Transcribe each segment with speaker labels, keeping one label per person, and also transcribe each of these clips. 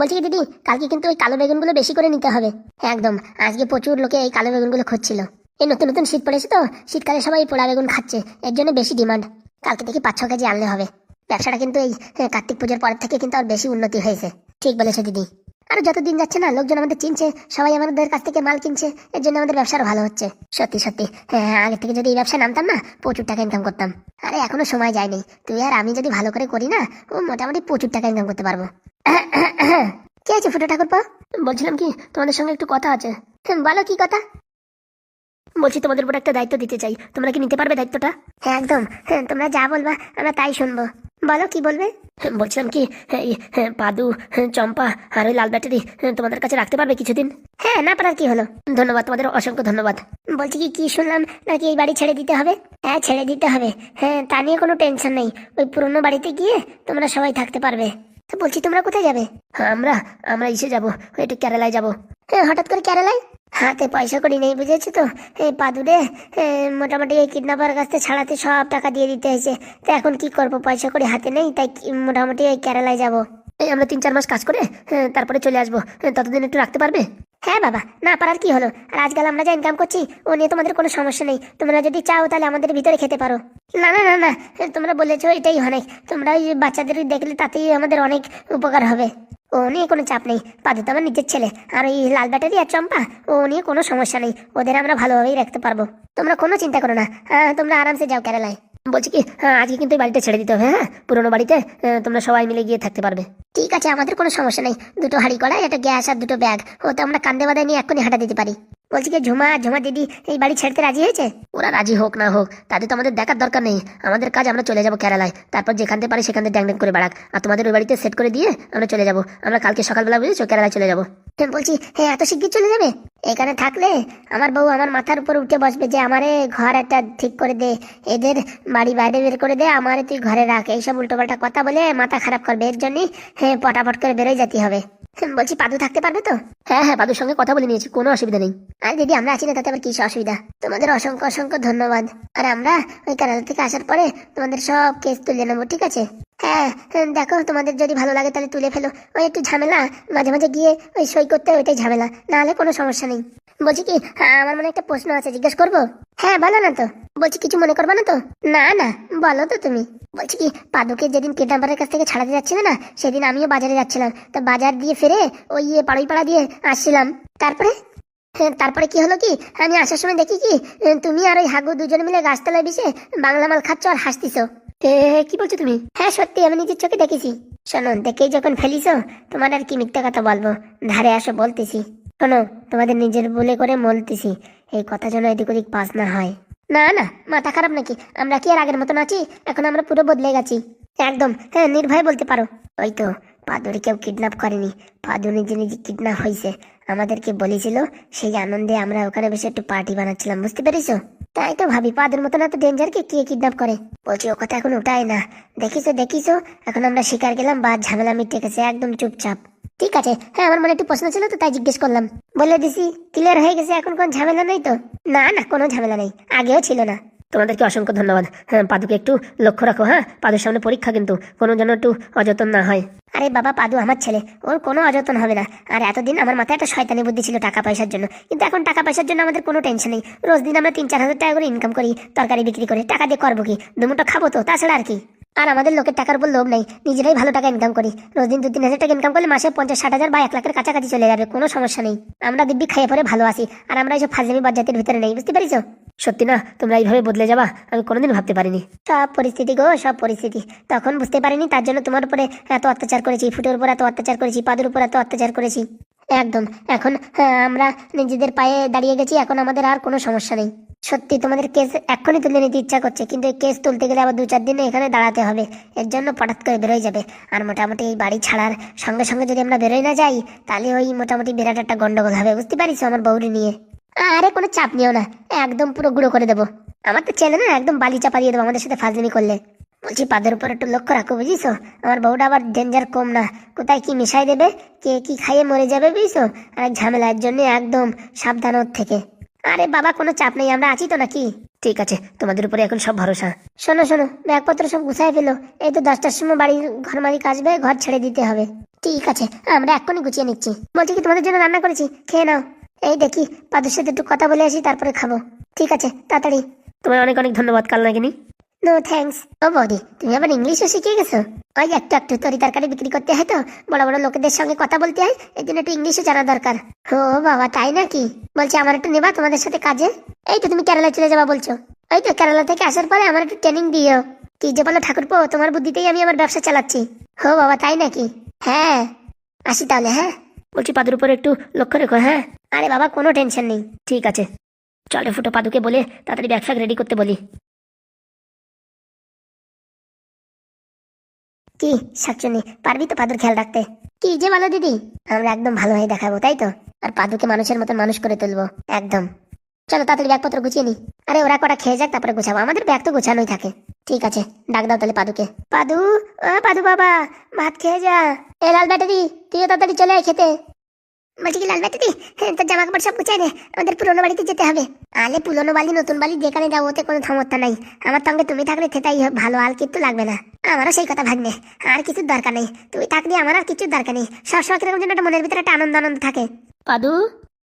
Speaker 1: বলছি কি দিদি কালকে কিন্তু ওই কালো বেগুনগুলো বেশি করে নিতে হবে। একদম আজকে প্রচুর লোকে এই কালো বেগুনগুলো খুঁজছিল। এই নতুন নতুন শীত পড়েছে তো শীতকালে সবাই পোড়া বেগুন খাচ্ছে এর জন্য বেশি ডিমান্ড। কালকে থেকে পাঁচ ছ কেজি আনলে হবে। ব্যবসাটা কিন্তু এই কার্তিক পুজোর পর থেকে কিন্তু আর বেশি উন্নতি হয়েছে। ঠিক বলেছে দিদি। আর যত দিন যাচ্ছে না লোকজন আমাদের চিনছে সবাই আমাদের কাছ থেকে মাল কিনছে এর জন্য আমাদের ব্যবসার ভালো হচ্ছে। সত্যি সত্যি। হ্যাঁ হ্যাঁ, আগে থেকে যদি এই ব্যবসা নামতাম না প্রচুর টাকা ইনকাম করতাম। আরে এখনও সময় যায়নি। তুই আর আমি যদি ভালো করে করি না ও মোটামুটি প্রচুর টাকা ইনকাম করতে পারব। কে আছে ফুটো ঠাকুরপা? বলছিলাম কি, তোমাদের সঙ্গে একটু কথা আছে। বলো কি কথা? বলছি তোমাদের উপর একটা দায়িত্ব দিতে চাই। তোমরা কি নিতে পারবে দায়িত্বটা? হ্যাঁ একদম। তোমরা যা বলবা, আমরা তাই শুনব। বলো কি বলবে? বলছিলাম কি পাদু চম্পা আর ওই লাল ব্যাটারি তোমাদের কাছে রাখতে পারবে কিছুদিন? হ্যাঁ না পারার কি হলো? ধন্যবাদ, তোমাদের অসংখ্য ধন্যবাদ। বলছি কি কি শুনলাম নাকি এই বাড়ি ছেড়ে দিতে হবে? হ্যাঁ ছেড়ে দিতে হবে। হ্যাঁ তা নিয়ে কোনো টেনশন নেই। ওই পুরনো বাড়িতে গিয়ে তোমরা সবাই থাকতে পারবে। তো বলছি তোমরা কোথায় যাবে? হ্যাঁ, আমরা আমরা ইসে যাব একটু কেরালায় যাব। হ্যাঁ হঠাৎ করে কেরালায়? হাতে পয়সা করি নেই বুঝেছ তো? এই পাদুরে মোটামুটি এই কিডন্যাপার কাছ থেকে ছাড়াতে সব টাকা দিয়ে দিতে হয়েছে। তো এখন কি করব পয়সা করি হাতে নেই তাই মোটামুটি এই কেরালায় যাব। এই আমরা তিন চার মাস কাজ করে হ্যাঁ, তারপরে চলে আসব। হ্যাঁ, ততদিন একটু রাখতে পারবে? হ্যাঁ বাবা না পারার কি হলো? আর আজকাল আমরা যা ইনকাম করছি ও নিয়ে তোমাদের কোনো সমস্যা নেই। তোমরা যদি চাও তাহলে আমাদের ভিতরে খেতে পারো। না না না না তোমরা বলেছ এটাই অনেক। তোমরা ওই বাচ্চাদের দেখলে তাতেই আমাদের অনেক উপকার হবে। ও নিয়ে কোনো চাপ নেই। পাদু তো আমার নিজের ছেলে। আর ওই লাল ব্যাটারি আর চম্পা ও নিয়ে কোনো সমস্যা নেই। ওদের আমরা ভালোভাবেই রাখতে পারব। তোমরা কোনো চিন্তা করো না। হ্যাঁ, তোমরা আরামসে যাও কেরালায়। বলছি কি হ্যাঁ আজকে কিন্তু এই বাড়িটা ছেড়ে দিতে হবে হ্যাঁ? পুরোনো বাড়িতে তোমরা সবাই মিলে গিয়ে থাকতে পারবে। ঠিক আছে, আমাদের কোনো সমস্যা নেই। দুটো হাড়ি কড়াই, একটা গ্যাস আর দুটো ব্যাগ। ও তো আমরা কান্দে বাদায় নিয়ে এক্ষুনি হাঁটা দিতে পারি। বলছি কি ঝুমা ঝুমা দিদি এই বাড়ি ছেড়তে রাজি হয়েছে? ওরা রাজি হোক না হোক তাদের তো আমাদের দেখার দরকার নেই। আমাদের কাজ আমরা চলে যাব কেরালায়। তারপর যেখান থেকে পারি সেখান থেকে ড্যাং ড্যাং করে বেড়াক। আর তোমাদের ওই বাড়িতে সেট করে দিয়ে আমরা চলে যাব। আমরা কালকে সকালবেলা বুঝেছ কেরালায় চলে যাব। বলছি হ্যাঁ এত শিগগির চলে যাবে? এখানে থাকলে আমার বউ আমার মাথার উপর উঠে বসবে যে আমারে ঘর একটা ঠিক করে দে। এদের বাড়ি বাইরে বের করে দে আমারে তুই ঘরে রাখ। এইসব উল্টোপাল্টা কথা বলে মাথা খারাপ করবে। এর জন্যই হ্যাঁ পটাপট করে বেরোয় যেতে হবে। বলছি পাদু থাকতে পারবে তো? হ্যাঁ হ্যাঁ পাদুর সঙ্গে কথা বলে নিয়েছি কোনো অসুবিধা নেই। আরে দিদি আমরা আছি না তাতে আবার কি অসুবিধা? তোমাদের অসংখ্য অসংখ্য ধন্যবাদ। আর আমরা ওই কেরালা থেকে আসার পরে তোমাদের সব কেস তুলে নেব ঠিক আছে? হ্যাঁ হ্যাঁ, দেখো তোমাদের যদি ভালো লাগে তাহলে তুলে ফেলো। ওই একটু ঝামেলা মাঝে মাঝে গিয়ে ওই সই করতে হয়, ওইটাই ঝামেলা। নাহলে কোনো সমস্যা নেই। বলছি কি হ্যাঁ, আমার মনে একটা প্রশ্ন আছে জিজ্ঞেস করব? হ্যাঁ বলো না তো। বলছি কিছু মনে করবে না তো? না না বলো তো তুমি। বলছি কি পাদুকে যেদিন কিডন্যাপারের কাছ থেকে ছাড়াতে যাচ্ছিলে না সেদিন আমিও বাজারে যাচ্ছিলাম। তা বাজার দিয়ে ফিরে ওই ইয়ে পাড়াই পাড়া দিয়ে আসছিলাম। তারপরে? তারপরে কি হলো কি? আমি আসার সময় দেখি কি তুমি আর ওই হাগু দুজনে মিলে গাছতলায় বিষে বাংলা মাল খাচ্ছ আর হাসতিছো। কি বলছো তুমি? হ্যাঁ সত্যি, আমি নিজের চোখে দেখেছি। শোনো, দেখেই যখন ফেলিছো, তোমার আর কি মিথ্যা কথা বলব? ধারে আসো, বলতেছি। শোনো, তোমাদের নিজের বলে করে বলতেছি এই কথা যেন এদিক ওদিক পাস না হয়। না না, মাথা খারাপ নাকি? আমরা কি আর আগের মতন আছি? এখন আমরা পুরো বদলে গেছি। একদম হ্যাঁ নির্ভয় বলতে পারো। ওই তো পাদুরি কেউ কিডন্যাপ করেনি। পাদু নিজে নিজে কিডন্যাপ হয়েছে আমাদেরকে বলেছিল, সেই আনন্দে আমরা ওখানে বসে একটু পার্টি বানাচ্ছিলাম, বুঝতে পেরেছ? তাই তো ভাবি, পাদুর মতন এত ডেঞ্জারকে কে কিডন্যাপ করে? বলছি, ও কথা এখন উঠায় না। দেখিছো দেখিছো, এখন আমরা শিকার গেলাম বা ঝামেলা মিটে গেছে একদম চুপচাপ। ঠিক আছে হ্যাঁ আমার মনে একটু প্রশ্ন ছিল তো, তাই জিজ্ঞেস করলাম। বলে দিছি ক্লিয়ার হয়ে গেছে, এখন কোন ঝামেলা নেই তো? না না, কোনো ঝামেলা নেই, আগেও ছিল না। তোমাদেরকে অসংখ্য ধন্যবাদ। হ্যাঁ পাদুকে একটু লক্ষ্য রাখো হ্যাঁ? পাদুর সামনে পরীক্ষা কিন্তু, কোনো যেন একটু অযতন না হয়। আরে বাবা, পাদু আমার ছেলে, ওর কোনো অযতন হবে না। আর এতদিন আমার মাথায় একটা শয়তানি বুদ্ধি ছিল টাকা পয়সার জন্য। কিন্তু এখন টাকা পয়সার জন্য আমাদের কোনো টেনশন নেই। রোজ দিন আমরা তিন চার হাজার টাকা করে ইনকাম করি, তরকারি বিক্রি করে। টাকা দিয়ে করব কি? দুমুটো খাব তো, তাছাড়া আর কি। আর আমাদের লোকের টাকার উপর লোভ নেই। নিজেরাই ভালো টাকা ইনকাম করি। রোজ দিন দু তিন হাজার টাকা ইনকাম করলে মাসে পঞ্চাশ ষাট হাজার বা এক লাখের কাছাকাছি চলে যাবে কোনো সমস্যা নেই। আমরা দিব্যি খাইয়ে পরে ভালো আছি আর আমরা এইসব ফাজলামি বাজাতের ভিতরে নেই বুঝতে পারিছো? সত্যি না তোমরা এইভাবে বদলে যাবা আমি কোনোদিন ভাবতে পারিনি। সব পরিস্থিতি গো সব পরিস্থিতি। তখন বুঝতে পারিনি তার জন্য তোমার উপরে এত অত্যাচার করেছি ফুটের উপর এত অত্যাচার করেছি পাদের উপর এত অত্যাচার করেছি। একদম এখন হ্যাঁ, আমরা নিজেদের পায়ে দাঁড়িয়ে গেছি এখন আমাদের আর কোনো সমস্যা নেই। সত্যি তোমাদের কেস এক্ষুনি তুলে নিতে ইচ্ছা করছে, কিন্তু এই কেস তুলতে গেলে আবার দু চার দিনে এখানে দাঁড়াতে হবে। এর জন্য হঠাৎ করে বেরোয় যাবে। আর মোটামুটি এই বাড়ি ছাড়ার সঙ্গে সঙ্গে যদি আমরা বেরোয় না যাই, তাহলে ওই মোটামুটি বিরাট একটা গন্ডগোল হবে, বুঝতে পারিস আমার বউরি নিয়ে। আরে কোনো চাপ নিও না, একদম পুরো গুঁড়ো করে দেবো। আমার তো ছেলে না, একদম বালি চাপা দিয়ে দেবো আমাদের সাথে ফাজলিমি করলে। বলছি পাদের উপর একটু লক্ষ্য রাখো বুঝিছো আমার বউটা আবার ডেঞ্জার কম না। কোথায় কি মিশাই দেবে? কে কি খাইয়ে মরে যাবে বুঝছ আর ঝামেলার জন্য একদম সাবধান ওর থেকে। আরে বাবা, কোনো চাপ নেই, আমরা আছি তো নাকি? ঠিক আছে, তোমাদের উপরে এখন সব ভরসা। শোনো শোনো, ব্যাগপত্র সব গুছাই ফেলো। এই তো দশটার সময় বাড়ির ঘর মালিক আসবে, ঘর ছেড়ে দিতে হবে। ঠিক আছে, আমরা এক্ষুনি গুছিয়ে নিচ্ছি। বলছি কি, তোমাদের জন্য রান্না করেছি? খেয়ে নাও। এই দেখি, পাদের সাথে একটু কথা বলে আসি, তারপরে খাব। ঠিক আছে, তাড়াতাড়ি।
Speaker 2: তোমার অনেক অনেক ধন্যবাদ, কাল কালনাগিনী
Speaker 1: নো থ্যাঙ্কস ও বৌদি, তুমি আবার ইংলিশও শিখে গেছো? ওই একটু একটু তরি তরকারি বিক্রি করতে হয় তো। বড় বড় লোকেদের সঙ্গে কথা বলতে হয়, এই জন্য একটু ইংলিশও জানা দরকার। ও বাবা, তাই নাকি? বলছি, আমার একটু নেবা তোমাদের সাথে কাজে? এই তো তুমি কেরালা চলে যাবা বলছো। এই তো কেরালা থেকে আসার পরে আমার একটু ট্রেনিং দিও। কি যে বলো ঠাকুরপো, তোমার বুদ্ধিতেই আমি আমার ব্যবসা চালাচ্ছি। হো বাবা, তাই নাকি? হ্যাঁ। আসি তাহলে হ্যাঁ?
Speaker 2: বলছি, পাদুর উপরে একটু লক্ষ্য রেখো হ্যাঁ?
Speaker 1: আরে বাবা, কোনো টেনশন নেই।
Speaker 2: ঠিক আছে। চলে ফুটো পাদুকে বলে তাড়াতাড়ি ফ্যাগ রেডি করতে বলি।
Speaker 1: কি শাকচুনি পারবি তো পাদুর খেয়াল রাখতে? কি যে ভালো দিদি? আমরা একদম ভালো হয়ে দেখাবো, তাই তো? আর পাদুকে মানুষের মতো মানুষ করে তুলবো, একদম। চলো তাড়াতাড়ি ব্যাগপত্র গুছিয়ে নি। আরে ওরা কটা খেয়ে যাক, তারপরে গুছাবো। আমাদের ব্যাগ তো গুছানোই থাকে। ঠিক আছে, ডাক দাও তাহলে পাদুকে। পাদু ও পাদু বাবা, ভাত খেয়ে যা। এ লাল ব্যাটারি তুই তাড়াতাড়ি চলে আয় খেতে। বলছি কি লাল দিদি হ্যাঁ, তোর জামা কাপড় সব গুছাই নে আমাদের পুরোনো বাড়িতে যেতে হবে। আলে পুরনো বাড়ি নতুন বাড়ি যেখানে যাব ওতে কোনো সমস্যা নাই। আমার সঙ্গে তুমি থাকলে সেটাই ভালো আর কিন্তু লাগবে না। আমারও সেই কথা ভাগ্নে আর কিছু দরকার নেই। তুমি থাকলে আমার আর কিছু দরকার নেই। সবসময় কীরকম যেন একটা মনের ভিতরে একটা আনন্দ আনন্দ থাকে।
Speaker 2: পাদু?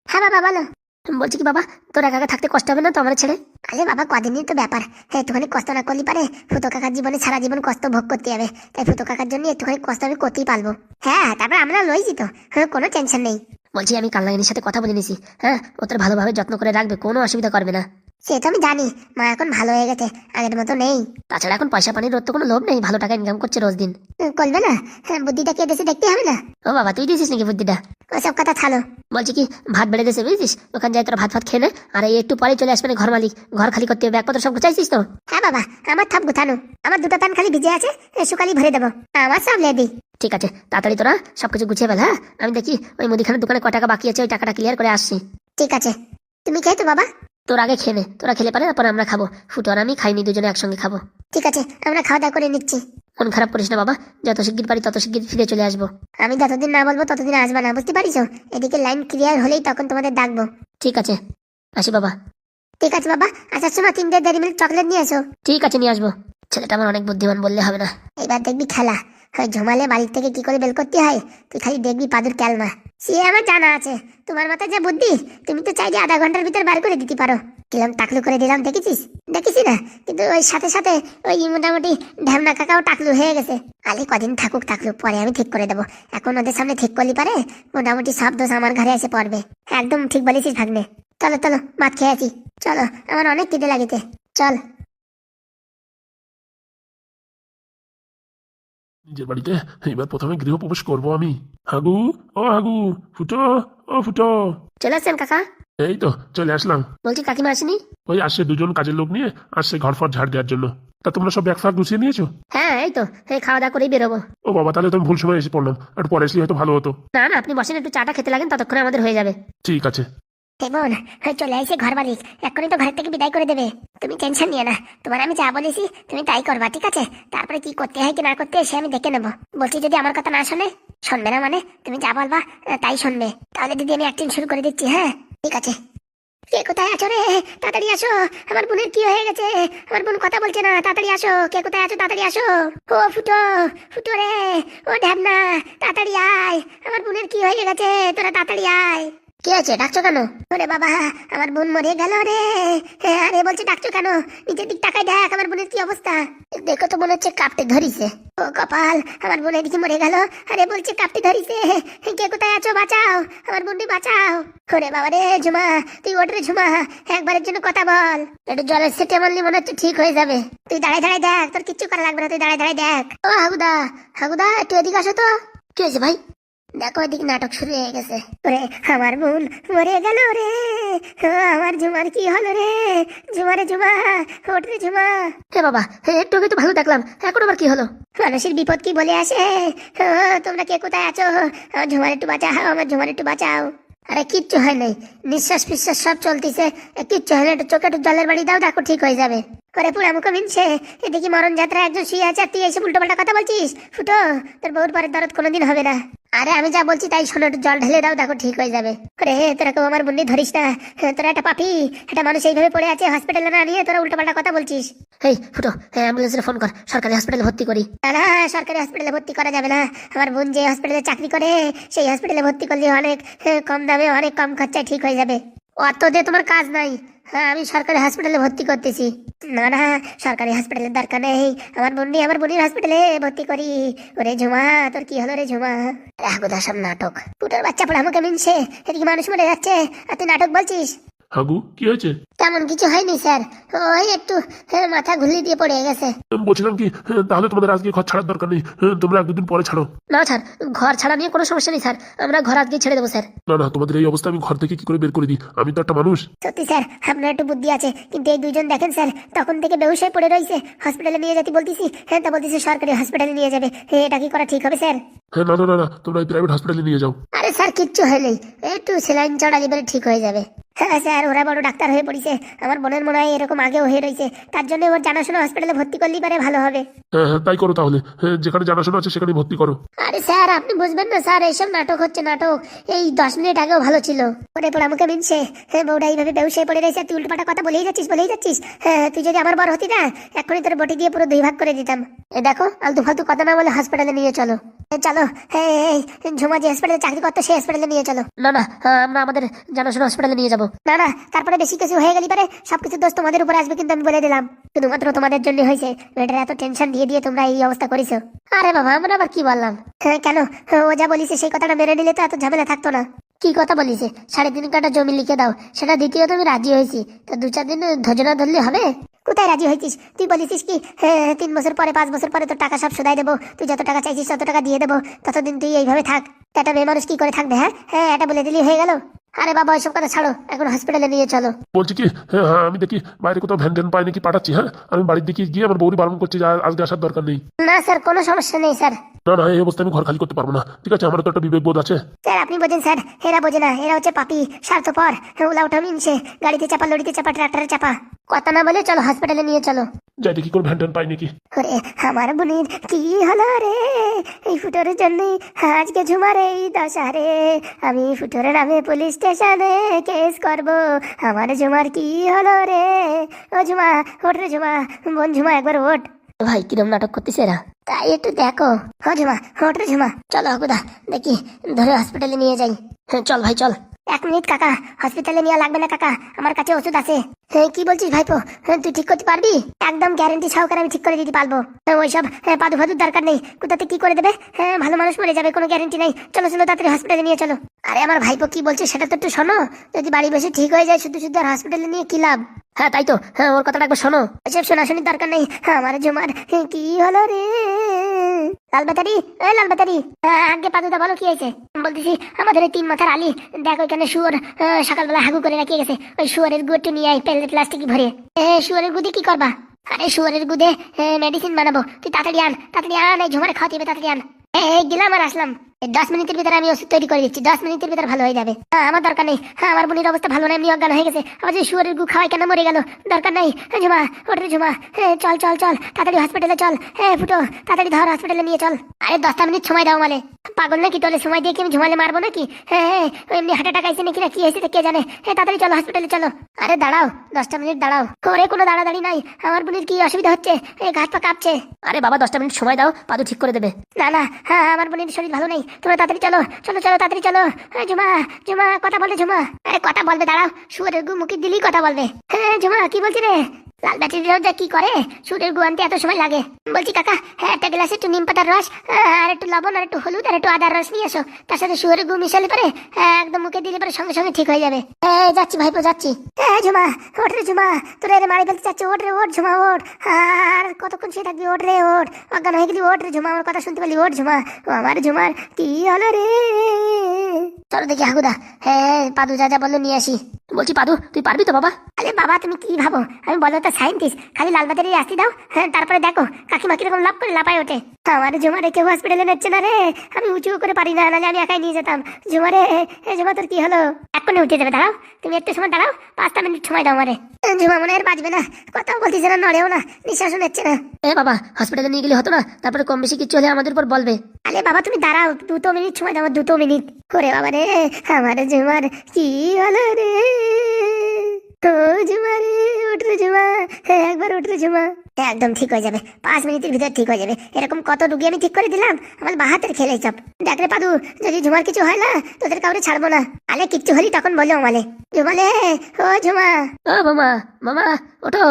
Speaker 1: হ্যাঁ বাবা বলো।
Speaker 2: বলছি কি বাবা তোর একা থাকতে কষ্ট হবে না তো আমার ছেড়ে?
Speaker 1: আরে বাবা কদিনই তো ব্যাপার। হ্যাঁ একটুখানি কষ্ট না করলে পারে ফুটো কাকার জীবনে সারা জীবন কষ্ট ভোগ করতে হবে। তাই ফুটো কাকার জন্য একটুখানি কষ্ট আমি করতেই পারব। হ্যাঁ তারপর আমরা লইছি তো। হ্যাঁ কোনো টেনশন নেই।
Speaker 2: বলছি আমি কালনাগিনীর সাথে কথা বলে নিছি। হ্যাঁ ও তোর ভালোভাবে যত্ন করে রাখবে কোনো অসুবিধা করবে না।
Speaker 1: সে তো আমি জানি মা এখন ভালো হয়ে গেছে আগের মতো নেই।
Speaker 2: তাছাড়া এখন পয়সা পানির তো কোনো লোভ নেই ভালো টাকা ইনকাম করছে রোজ দিন।
Speaker 1: করবে না। হ্যাঁ বুদ্ধিটা কে দেশে দেখতে হবে না।
Speaker 2: ও বাবা তুই দিয়েছিস নাকি বুদ্ধিটা?
Speaker 1: ওসব কথা ছাড়ো।
Speaker 2: বলছি কি ভাত বেড়ে দিয়েছে বুঝছিস? ওখানে যাই তোর ভাত ভাত খেয়ে আর এই একটু পরে চলে আসবে ঘর মালিক। ঘর খালি করতে হবে ব্যাগপত্র সব গুছাইছিস তো?
Speaker 1: হ্যাঁ বাবা আমার থাপ গুছানো। আমার দুটো প্যান খালি ভিজে আছে শুকালি ভরে দেবো। আমার সব লেদি
Speaker 2: ঠিক আছে তাড়াতাড়ি তোরা সবকিছু গুছিয়ে ফেল হ্যাঁ? আমি দেখি ওই মুদিখানার দোকানে কয় টাকা বাকি আছে ওই টাকাটা ক্লিয়ার করে আসছি।
Speaker 1: ঠিক আছে। তুমি খেয়ে তো বাবা।
Speaker 2: তোর আগে খেয়ে নে তোরা খেলে পারে তারপর আমরা খাব। ফুটো আর আমি খাইনি দুজনে একসঙ্গে খাব।
Speaker 1: ঠিক আছে আমরা খাওয়া দাওয়া করে নিচ্ছি।
Speaker 2: মন খারাপ করিস না বাবা যত শিগগির পারি তত শিগগির ফিরে চলে আসব।
Speaker 1: আমি যতদিন না বলব ততদিন আসবে না বুঝতে পারিস? এদিকে লাইন ক্লিয়ার হলেই তখন তোমাদের ডাকবো।
Speaker 2: ঠিক আছে আসি বাবা।
Speaker 1: ঠিক আছে বাবা আসার সময় তিনটে দেড় মিনিট চকলেট নিয়ে এসো।
Speaker 2: ঠিক আছে নিয়ে আসব। ছেলেটা আমার অনেক বুদ্ধিমান বললে হবে না।
Speaker 1: এবার দেখবি খেলা। ঝুমালে থেকে কি করে বের করতে হয়? তুই খালি দেখবি পাদুর ক্যালমা সে আমার জানা আছে, তোমার মাথায় যা বুদ্ধি, তুমি তো চাইলে আধা ঘণ্টার ভিতর বার করে দিতে পারো। কিলাম টাকলু করে দিলাম, দেখেছিস? দেখেছি না, কিন্তু ওই সাথে সাথে ওই মোটামুটি ঢ্যামনা কাকাও টাকলু হয়ে গেছে। আলে কদিন থাকুক টাকলু, পরে আমি ঠিক করে দেবো। এখন ওদের সামনে ঠিক করলি পারে, মোটামুটি সব দোষ আমার ঘরে এসে পড়বে। একদম ঠিক বলেছিস ভাগ্নে। চলো চলো, ভাত খেয়ে আছি চলো, আমার অনেক খিদে লাগিতে চল।
Speaker 3: নিজের বাড়িতে? এবার প্রথমে গৃহপ্রবেশ করব আমি। হাগু ও হাগু ফুটো ও ফুটো।
Speaker 2: চলে আসছেন কাকা?
Speaker 3: এই তো চলে আসলাম।
Speaker 2: বলছি কাকিমা আসেনি?
Speaker 3: ওই আসছে দুজন কাজের লোক নিয়ে আসছে ঘর ফর ঝাড় দেওয়ার জন্য। তা তোমরা সব ব্যাগ ফাগ গুছিয়ে নিয়েছো?
Speaker 2: হ্যাঁ এই তো এই খাওয়া দাওয়া করেই বেরোবো।
Speaker 3: ও বাবা তাহলে তো আমি ভুল সময় এসে পড়লাম। আর পরে আসলে হয়তো ভালো হতো।
Speaker 2: না না আপনি বসেন একটু চাটা খেতে লাগেন ততক্ষণে আমাদের হয়ে যাবে।
Speaker 3: ঠিক আছে।
Speaker 1: হে বোন হ্যাঁ চলে আইসে ঘর মালিক এক্ষুনি তো ঘর থেকে বিদায় করে দেবে। তুমি টেনশন নিয়ে না। তোমার আমি যা বলেছি, তুমি তাই করবা, ঠিক আছে? তারপরে কি করতে হয়, কি না করতে সে আমি দেখে নেব। বলছি যদি আমার কথা না শোনে, শুনবে না মানে? তুমি যা বলবা তাই শুনবে। তাহলে দিদি আমি অ্যাক্টিং শুরু করে দিচ্ছি হ্যাঁ? ঠিক আছে। কে কোথায় আছো রে? তাড়াতাড়ি আসো। আমার বোনের কি হয়ে গেছে? আমার বোন কথা বলছে না। তাড়াতাড়ি আসো। কে কোথায় আছো? তাড়াতাড়ি আসো। ও, ফুটো ফুটো রে। ও, ঢ্যাবনা, তাড়াতাড়ি আয়। আমার বোনের কি হয়ে গেছে? তোরা তাড়াতাড়ি আয়। কি আছে ডাকছো কেন? ওরে বাবা, আমার বোন মরে গেল রে। আরে বলছে, ডাকছো কেন? নিচের দিক টাকায় দেখ, আমার বোনের কি অবস্থা। দেখো তো, মনে হচ্ছে কাঁপতে ধরিছে। ও কপাল, আমার বোন এদিকে মরে গেল। আরে বলছে কাঁপতে ধরিছে। কে কোথায় আছো? বাঁচাও। আমার বোনটি বাঁচাও। ওরে বাবা রে, ঝুমা, তুই ওঠ রে ঝুমা। একবারের জন্য কথা বল। একটু জলের সেটে মারলি মনে হচ্ছে ঠিক হয়ে যাবে। তুই দাঁড়ায় দাঁড়ায় দেখ, তোর কিচ্ছু করা লাগবে না, তুই দাঁড়ায় দাঁড়ায় দেখ। ও হাগুদা হাগুদা, একটু এদিকে আসো তো।
Speaker 2: কি হয়েছে ভাই?
Speaker 1: দেখো এদিকে নাটক শুরু হয়ে গেছে। ওরে আমার বোন মরে গেল রে। আমার ঝুমার কি হলো রে? ঝুমারে ঝুমা ওঠ রে ঝুমা
Speaker 2: হে বাবা হে একটু আগে তো ভালো দেখলাম। এখন আবার কি হলো?
Speaker 1: মানুষের বিপদ কি বলে আসে? তোমরা কে কোথায় আছো? আমার ঝুমার একটু বাঁচাও আমার ঝুমার একটু বাঁচাও। আরে কিচ্ছু হয় নাই। নিঃশ্বাস ফিশ্বাস সব চলতিছে। কিচ্ছু হয় না একটু চোখে একটু জলের বাড়ি দাও দেখো ঠিক হয়ে যাবে। করে পুরা মুখে মিনছে। এদিকে মরণ যাত্রা একজন শুয়ে আছে আর তুই এসে উল্টো পাল্টা কথা বলছিস? ফুটো তোর বউর পরে দরদ কোনোদিন হবে না। আরে আমি যা বলছি তাই শোনো, একটু জল ঢেলে দাও, দেখো ঠিক হয়ে যাবে। রে তোরা কেউ আমার বুন্ডি ধরিস না। তোরা একটা পাপি, একটা মানুষ এইভাবে পড়ে আছে হসপিটালে না নিয়ে তোরা উল্টোপাল্টা কথা বলছিস?
Speaker 2: এই ফুটো হ্যাঁ অ্যাম্বুলেন্সে ফোন কর, সরকারি হসপিটালে ভর্তি করি।
Speaker 1: না সরকারি হসপিটালে ভর্তি করা যাবে না। আমার বোন যে হসপিটালে চাকরি করে, সেই হসপিটালে ভর্তি করলে অনেক কম দামে অনেক কম খরচায় ঠিক হয়ে যাবে। অত দিয়ে তোমার কাজ নাই। হ্যাঁ আমি সরকারি হসপিটালে ভর্তি করতেছি। না না, সরকারি হসপিটালের দরকার নেই। আমার বন্ধু আমার বোনের হসপিটালে ভর্তি করি। ওরে ঝুমা, তোর কি হলো রে ঝুমা? রাখব সব নাটক। পুটোর বাচ্চা পড়া আমাকে মিনছে। এদিকে মানুষ মরে যাচ্ছে। আর তুই নাটক বলছিস?
Speaker 3: হাগু কি হয়েছে?
Speaker 1: তেমন কিছু হয়নি স্যার। ওই একটু মাথা ঘুরিয়ে দিয়ে পড়ে গেছে।
Speaker 3: বলছিলাম কি তাহলে তোমাদের আজকে ঘর ছাড়ার দরকার নেই। তোমরা এক দুদিন পরে ছাড়ো।
Speaker 2: না স্যার ঘর ছাড়া নিয়ে কোনো সমস্যা নেই স্যার। আমরা ঘর আজকে ছেড়ে দেবো স্যার।
Speaker 3: না না তোমাদের এই অবস্থা আমি ঘর থেকে কি করে বের করে দিই? আমি তো একটা মানুষ।
Speaker 1: সত্যি স্যার আপনার একটু বুদ্ধি আছে। কিন্তু এই দুইজন দেখেন স্যার তখন থেকে বেহুশ হয়ে পড়ে রয়েছে। হসপিটালে নিয়ে যেতে বলতেছি। হ্যাঁ তা বলতেছি সরকারি হসপিটালে নিয়ে যাবে। এটা কি করা ঠিক হবে স্যার?
Speaker 3: হ্যাঁ না না না তোমরা প্রাইভেট হসপিটালে নিয়ে যাও।
Speaker 1: আরে স্যার কিচ্ছু হয়নি। একটু সেলাইন চড়ালি বেড়ে ঠিক হয়ে যাবে। স্যার ওরা বড় ডাক্তার হয়ে পড়েছে। আমার বোনের মনে হয় এরকম আগেও হয়ে রয়েছে। তার জন্য ওর জানাশোনা হসপিটালে ভর্তি করলেই পারে ভালো হবে।
Speaker 3: হ্যাঁ হ্যাঁ তাই করো তাহলে। হ্যাঁ যেখানে জানাশোনা আছে সেখানে ভর্তি করো।
Speaker 1: আরে স্যার আপনি বুঝবেন না স্যার এইসব নাটক হচ্ছে নাটক। এই দশ মিনিট আগেও ভালো ছিল। ওরে পর আমাকে মিনছে। হ্যাঁ বউটা এইভাবে বেউসে পড়ে রয়েছে তুই উল্টোপাটা কথা বলেই যাচ্ছিস বলেই যাচ্ছিস। হ্যাঁ তুই যদি আমার বর হতি না এখনই তোর বটি দিয়ে পুরো দুই ভাগ করে দিতাম। এ দেখো আলতু ফালতু কথা না বলে হসপিটালে নিয়ে চলো। চলো হ্যাঁ ঝুমা যে হসপিটালে চাকরি করতো সেই হসপিটালে নিয়ে চলো।
Speaker 2: না না হ্যাঁ, আমরা আমাদের জানাশোনা হসপিটালে নিয়ে যাব।
Speaker 1: না না তারপরে বেশি কিছু হয়ে গেলি পারে সবকিছু দোষ তোমাদের উপরে আসবে কিন্তু আমি বলে দিলাম। শুধুমাত্র তোমাদের জন্য হয়েছে মেয়েটার এত টেনশন দিয়ে দিয়ে তোমরা এই অবস্থা করেছ। আরে বাবা আমরা আবার কি বললাম? হ্যাঁ কেন? ও যা বলিছে সেই কথাটা মেনে নিলে তো এত ঝামেলা থাকতো না। কি কথা বলিছে? সাড়ে তিন কাটা জমি লিখে দাও সেটা দ্বিতীয়ত আমি রাজি হয়েছি। তো দু চার দিন ধৈর্য না ধরলে হবে? কোথায় রাজি হয়েছিস? তুই বলেছিস কি হ্যাঁ, তিন বছর পরে পাঁচ বছর পরে তোর টাকা সব শোধাই দেবো তুই যত টাকা চাইছিস তত টাকা দিয়ে দেবো ততদিন তুই এইভাবে থাক। একটা মেয়ে মানুষ কি করে থাকবে হ্যাঁ? হ্যাঁ এটা বলে দিলি হয়ে গেল। আরে বাবা ওইসব কথা ছাড়ো। এখন হসপিটালে নিয়ে চলো।
Speaker 3: বলছি কি হ্যাঁ হ্যাঁ আমি দেখি বাইরে কোথাও ভ্যান ট্যান পাই নাকি পাঠাচ্ছি হ্যাঁ? আমি বাড়ির দিকে গিয়ে আমার বৌরি বারণ করছি যে আর আজকে আসার দরকার নেই।
Speaker 1: না স্যার কোনো সমস্যা নেই স্যার।
Speaker 3: না না এই অবস্থায় আমি ঘর খালি করতে পারব না। ঠিক আছে আমার তো একটা বিবেক বোধ আছে।
Speaker 1: স্যার আপনি বোঝেন স্যার এরা বোঝে না এরা হচ্ছে পাপি স্বার্থপর ওলা উঠা মিনছে গাড়িতে চাপা লড়িতে চাপা ট্রাক্টরে চাপা। কথা না বলে চলো হসপিটালে নিয়ে চলো।
Speaker 3: যাই দেখি কোনো ভ্যান পাই নাকি?
Speaker 1: ওরে আমার বোনের কি হলো রে? এই ফুটোর জন্য আজকে ঝুমার এই দশা রে আমি ফুটোর নামে পুলিশ স্টেশনে কেস করব। আমার ঝুমার কি হলো রে? ও ঝুমা ওঠ রে ঝুমা বোন ঝুমা একবার ওঠ।
Speaker 2: ভাই কিরম নাটক করতেছে এরা?
Speaker 1: তাই একটু দেখো। ও ঝুমা ওঠ ঝুমা, চলো হকুদা দেখি, ধরে হসপিটালে নিয়ে যাই।
Speaker 2: চল ভাই, চল।
Speaker 1: এক মিনিট, কাকা হসপিটালে নিয়ে লাগবে না, কাকা, আমার কাছে ওষুধ আছে। কি বলছিস ভাইপো? তুই ঠিক করতে পারবি? একদম গ্যারেন্টি সহকারে আমি ঠিক করে দিতে পারব। ওইসব পাদু ফাদুর দরকার নেই। কোথাতে কি করে দেবে? হ্যাঁ ভালো মানুষ মরে যাবে, কোনো গ্যারেন্টি নেই। চলো চলো, তাড়াতাড়ি হসপিটালে নিয়ে চলো। আরে, আমার ভাইপো কি বলছে সেটা তো একটু শোনো। যদি বাড়ি বসে ঠিক হয়ে যায় শুধু শুধু আর হসপিটালে নিয়ে কি লাভ?
Speaker 2: হ্যাঁ তাই তো। হ্যাঁ ওর কথাটা একবার শোনো।
Speaker 1: এসব শোনাশুনির দরকার নেই। আমার জমার কি হলো রে? লাল বেতারি এ লাল বাতারি আগে বলো কি হয়েছে? বলতেছি আমাদের তিন মাথার আলি শুয়োর সকালবেলা হাগু করে রাখিয়ে গেছে ওই শুয়ারের নিয়ে আয় প্যালেট ভরে। শুয়ারের গুদে কি করবা? আরে শুয়ারের গুদে মেডিসিন বানাবো তুই তাড়াতাড়ি আন তাড়াতাড়ি আন এই ঝুমারে খাওয়াতে হবে তাড়াতাড়ি আন। এই, গেলাম আর আসলাম। দশ মিনিটের ভিতরে আমি ওষুধ তৈরি করে দিচ্ছি। দশ মিনিটের ভিতরে ভালো হয়ে যাবে। হ্যাঁ আমার দরকার নেই। হ্যাঁ আমার বোনের অবস্থা ভালো না এমনি অজ্ঞান হয়ে গেছে। আবার যে শুয়ারের গু খাওয়াই কেন মরে গেল? দরকার নেই। ঝুমা ওঠে ঝুমা। হ্যাঁ চল চল চল। তাড়াতাড়ি হসপিটালে চল। হ্যাঁ ফুটো তাড়াতাড়ি ধর হসপিটালে নিয়ে চল। আরে দশটা মিনিট সময় দাও মানে পাগল নাকি তোলে? সময় দিয়ে কি আমি ঝুমালে মারবো নাকি? হ্যাঁ হ্যাঁ ওই এমনি হার্ট অ্যাটাক আইসে নাকি না? কি হয়েছে কে জানে? হ্যাঁ তাড়াতাড়ি চলো হসপিটালে চলো। আরে দাঁড়াও। দশটা মিনিট দাঁড়াও। ওরে কোনো দাঁড়াদাঁড়ি নাই। আমার বোনের কি অসুবিধা হচ্ছে? এই ঘাট পা কাঁপছে।
Speaker 2: আরে বাবা দশটা মিনিট সময় দাও। পাদু ঠিক করে দেবে।
Speaker 1: না না। হ্যাঁ আমার বোনের শরীর ভালো নেই। তোমরা তাড়াতাড়ি চলো চলো চলো, তাড়াতাড়ি চলো। হ্যাঁ ঝুমা ঝুমা, কথা বলবে, ঝুমা। আরে কথা বলবে, দাঁড়াও। শুয়ে গু মুখে দিলেই কথা বলবে। হ্যাঁ ঝুমা, কি বলছি রে লাল ব্যাটারি রোজা কি করে? সুরের গু আনতে এত সময় লাগে। বলছি, কাকা হ্যাঁ একটা গ্লাসে একটু নিম পাতার রস আর একটু লবণ, আর একটু হলুদ, আর একটু আদার রস নিয়ে এসো। তার সাথে সুরের গু মিশালে পরে একদম মুখে দিলে পরে সঙ্গে সঙ্গে ঠিক হয়ে যাবে। হ্যাঁ যাচ্ছি ভাইপো, যাচ্ছি। হ্যাঁ ঝুমা, ওঠ রে ঝুমা, তোরা এর মারি ফেলতে চাচ্ছি। ওঠ রে, ওঠ ঝুমা, ওঠ। আর কতক্ষণ শুয়ে থাকবি, ওঠ রে, ওঠ। অজ্ঞান হয়ে গেলি, ওঠ রে ঝুমা, আমার কথা শুনতে পারলি ওঠ ঝুমা। ও, আমার ঝুমার কি হলো রে? চলো দেখি হাগুদা। হ্যাঁ হ্যাঁ, পাদু যা যা বলল নিয়ে আসি।
Speaker 2: বলছি পাদু তুই পারবি তো বাবা?
Speaker 1: আরে বাবা তুমি কি ভাবো? আমি বলো তো সাইন্টিস্ট খালি লালবাজারে আসতে দাও। হ্যাঁ তারপরে দেখো কাকিমা কীরকম লাভ করে লাপায় ওঠে। আমার জুমারে কেউ হসপিটালে নিচ্ছে না রে। আমি উঁচু করে পারি না নাহলে আমি একাই নিয়ে যেতাম। জুমারে এ জুমা তোর কি হলো? এক্ষুনি উঠে যাবে দাঁড়াও। তুমি একটু সময় দাঁড়াও পাঁচটা মিনিট সময় দাও আমারে। জুমা মনে আর বাঁচবে না। কথাও বলতেছে না নড়েও না নিঃশ্বাসও নিচ্ছে না।
Speaker 2: এ বাবা হসপিটালে নিয়ে গেলে হতো না তারপরে কম বেশি কিছু হলে আমাদের উপর বলবে।
Speaker 1: আরে বাবা তুমি দাঁড়াও দুটো মিনিট সময় দাও দুটো মিনিট। ওরে বাবা রে আমার জুমার কি হলো রে? ও জুমা রে উঠল জুমা হ্যাঁ, একবার উঠল জুমা। একদম ঠিক হয়ে যাবে। পাঁচ মিনিটের ভিতরে ঠিক হয়ে যাবে। এরকম কত রুগী আমি ঠিক করে দিলাম? আমার বাহাতের খেলে চাপ দেখ রে পাদু যদি ঝুমার কিছু হয় না তোদের কাউরে ছাড়বো না। আলে কিচ্ছু হলি তখন বলে আমালে। জুমালে ও ঝুমা।
Speaker 2: ও মামা মামা ওঠো।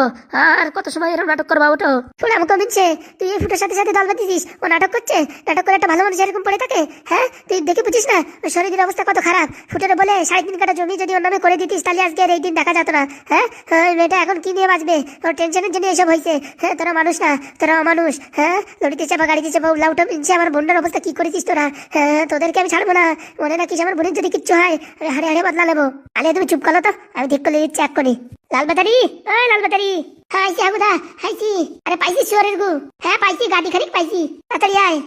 Speaker 2: আর কত সময় এরকম নাটক করবা ওঠো।
Speaker 1: ফুটা আমাকে কমিচ্ছে তুই এই ফুটোর সাথে সাথে দল বাঁধিস ও নাটক করছে নাটক করে একটা ভালো মানুষ এরকম পড়ে থাকে হ্যাঁ? তুই দেখে বুঝিস না ওর শরীরের অবস্থা কত খারাপ। ফুটোরে বলে সাড়ে তিন কাটা জমি যদি ওর নামে করে দিতিস তাহলে আজকে আর এই দিন দেখা যেত না হ্যাঁ? হ্যাঁ, ওই মেয়েটা এখন কি নিয়ে বাঁচবে? ওর টেনশনের জন্য এসব হয়েছে হ্যাঁ তোরা মানুষ না, তোরা অমানুষ হ্যাঁ? লড়িতে চাপা, গাড়িতে চাপা উল্লাউটা পিনছে আমার বোনের অবস্থা কি করেছিস তোরা? হ্যাঁ তোদেরকে আমি ছাড়বো না। মনে রাখিস আমার বোনের যদি কিচ্ছু হয়, আমি হাড়ে হাড়ে বদলা নেব। আলে, তুমি চুপ করো তো, আমি ঠিক করে চেক করি লাল বাতারি ওই লাল বাতারি হাইছি হাগুদা হাইছি আরে, পাইছি, শুয়ারের গু। হ্যাঁ পাইছি, গাড়ি খানিক পাইছি। তাড়াতাড়ি আয়।